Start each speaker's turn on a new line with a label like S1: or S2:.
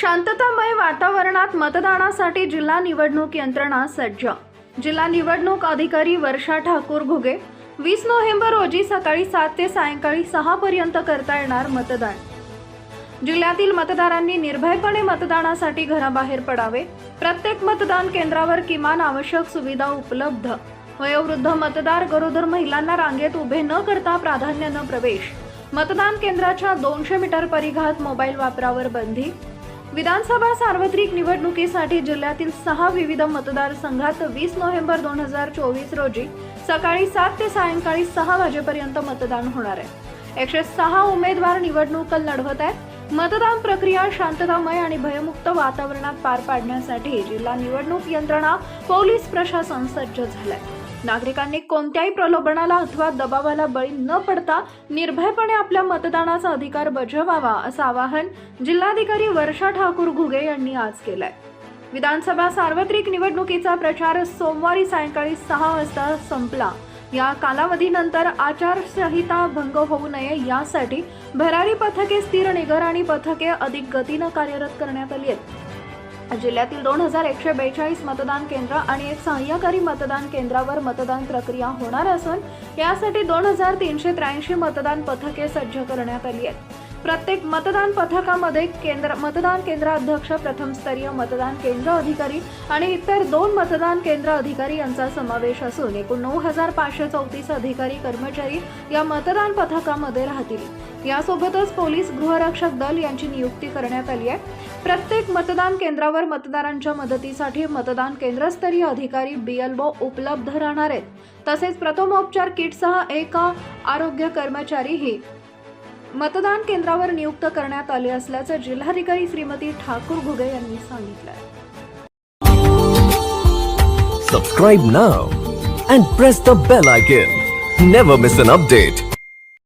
S1: शांततामय वातावरणात मतदानासाठी जिल्हा निवडणूक यंत्रणा सज्ज. जिल्हा निवडणूक अधिकारी वर्षा ठाकूर घुगे. वीस नोव्हेंबर रोजी सकाळी सात ते सायंकाळी सहा पर्यंत करता येणार मतदान. जिल्ह्यातील मतदारांनी निर्भयपणे मतदानासाठी घराबाहेर पडावे. प्रत्येक मतदान केंद्रावर किमान आवश्यक सुविधा उपलब्ध. वयोवृद्ध मतदार गरोदर महिलांना रांगेत उभे न करता प्राधान्यानं प्रवेश. मतदान केंद्राच्या दोनशे मीटर परिघात मोबाईल वापरावर बंदी. विधानसभा सार्वत्रिक निवडणुकीसाठी जिल्ह्यातील सहा विविध मतदारसंघात वीस नोव्हेंबर दोन हजार चोवीस रोजी सकाळी सात ते सायंकाळी सहा वाजेपर्यंत मतदान होणार आहे. एकशे सहा उमेदवार निवडणूक लढवत आहेत. मतदान प्रक्रिया शांततामय आणि भयमुक्त वातावरणात पार पाडण्यासाठी जिल्हा निवडणूक यंत्रणा पोलीस प्रशासन सज्ज झालंय. नागरिकांनी कोणत्याही प्रलोभनाला अथवा दबावाला बळी न पडता निर्भयपणे आपल्या मतदानाचा अधिकार बजावावा असं आवाहन जिल्हाधिकारी वर्षा ठाकूर घुगे यांनी आज केलंय. विधानसभा सार्वत्रिक निवडणुकीचा प्रचार सोमवारी सायंकाळी सहा वाजता संपला. या कालावधीनंतर आचारसंहिता भंग होऊ नये यासाठी भरारी पथके स्थिर निगर आणि पथके अधिक गतीनं कार्यरत करण्यात आली आहेत. जिल्ह्यातील दोन हजार एकशे बेचाळीस मतदान केंद्र आणि एक सहाय्यकारी मतदान केंद्रावर मतदान प्रक्रिया होणार असून यासाठी दोन हजार तीनशे त्र्याऐंशी मतदान पथके सज्ज करण्यात आली आहेत. प्रत्येक मतदान पथकामध्ये केंद्र मतदान केंद्र अध्यक्ष मतदान केंद्र अधिकारी आणि इतर दोन मतदान केंद्र अधिकारी यांचा समावेश असून एकूण नऊ हजार पाचशे चौतीस अधिकारी कर्मचारी या मतदान पथकामध्ये राहतील. यासोबतच पोलीस गृहरक्षक दल यांची नियुक्ती करण्यात आली आहे. प्रत्येक मतदान केंद्रावर मतदारांच्या मदतीसाठी मतदान केंद्रस्तरीय अधिकारी बीएलओ उपलब्ध राहणार आहेत. तसेच प्रथमोपचार किटसह एका आरोग्य कर्मचारीही मतदान केंद्रावर नियुक्त करण्यात आले असल्याचं जिल्हाधिकारी श्रीमती ठाकूर घुगे यांनी सांगितलं
S2: subscribe now and press the bell icon never miss an update